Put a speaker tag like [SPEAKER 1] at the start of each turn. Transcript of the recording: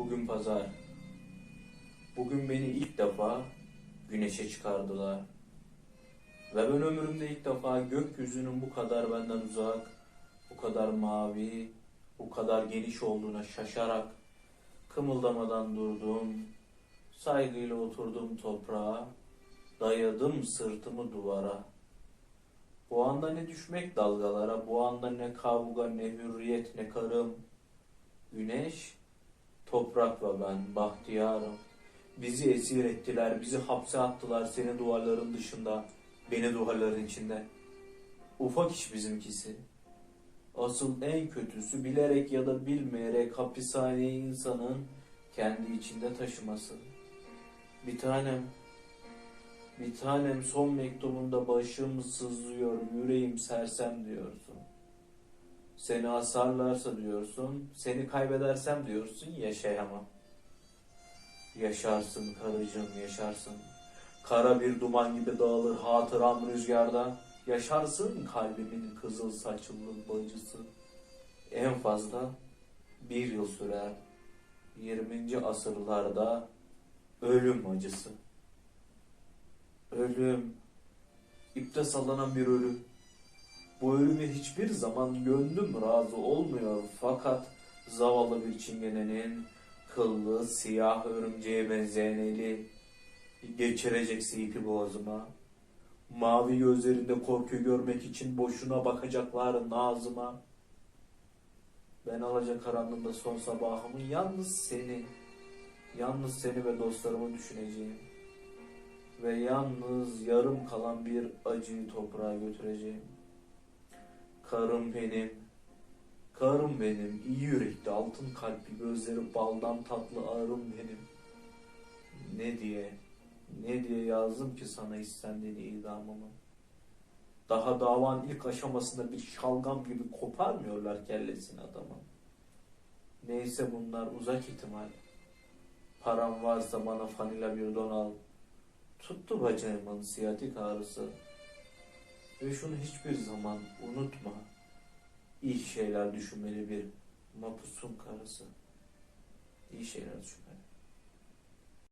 [SPEAKER 1] Bugün pazar. Bugün beni ilk defa güneşe çıkardılar. Ve ben ömrümde ilk defa gökyüzünün bu kadar benden uzak, bu kadar mavi, bu kadar geniş olduğuna şaşarak kımıldamadan durdum. Saygıyla oturdum toprağa, dayadım sırtımı duvara. Bu anda ne düşmek dalgalara, bu anda ne kavga, ne hürriyet, ne karım. Güneş, toprak ve ben bahtiyarım. Bizi esir ettiler, bizi hapse attılar seni duvarların dışında, beni duvarların içinde. Ufak iş bizimkisi. Asıl en kötüsü bilerek ya da bilmeyerek hapishaneyi insanın kendi içinde taşıması. Bir tanem, bir tanem son mektubunda başım sızlıyor, yüreğim sersem diyorsun. Seni asarlarsa diyorsun, seni kaybedersem diyorsun, yaşayamam. Yaşarsın karıcığım, yaşarsın. Kara bir duman gibi dağılır hatıram rüzgarda. Yaşarsın kalbimin kızıl saçlı bacısı. En fazla bir yıl sürer. 20. asırlarda ölüm acısı. Ölüm. İpte sallanan bir ölüm. Bu ölüme hiçbir zaman gönlüm razı olmuyor fakat zavallı bir çingenenin kıllı siyah örümceğe benzeyen eli geçirecekse ipi boğazıma. Mavi gözlerinde korku görmek için boşuna bakacaklar nazıma. Ben alacak karanlığında son sabahımı yalnız seni, yalnız seni ve dostlarımı düşüneceğim. Ve yalnız yarım kalan bir acıyı toprağa götüreceğim. Karım benim, karım benim, iyi yürekli, altın kalpli, gözleri baldan tatlı ağrım benim. Ne diye, ne diye yazdım ki sana istendiğini idamımı. Daha davanın ilk aşamasında bir şalgam gibi koparmıyorlar kellesini adamın. Neyse bunlar uzak ihtimal. Param varsa bana fanila bir don al. Tuttu bacağımın siyatik ağrısı. Ve şunu hiçbir zaman unutma. İyi şeyler düşünmeli bir mapusun karısı. İyi şeyler düşünmeli.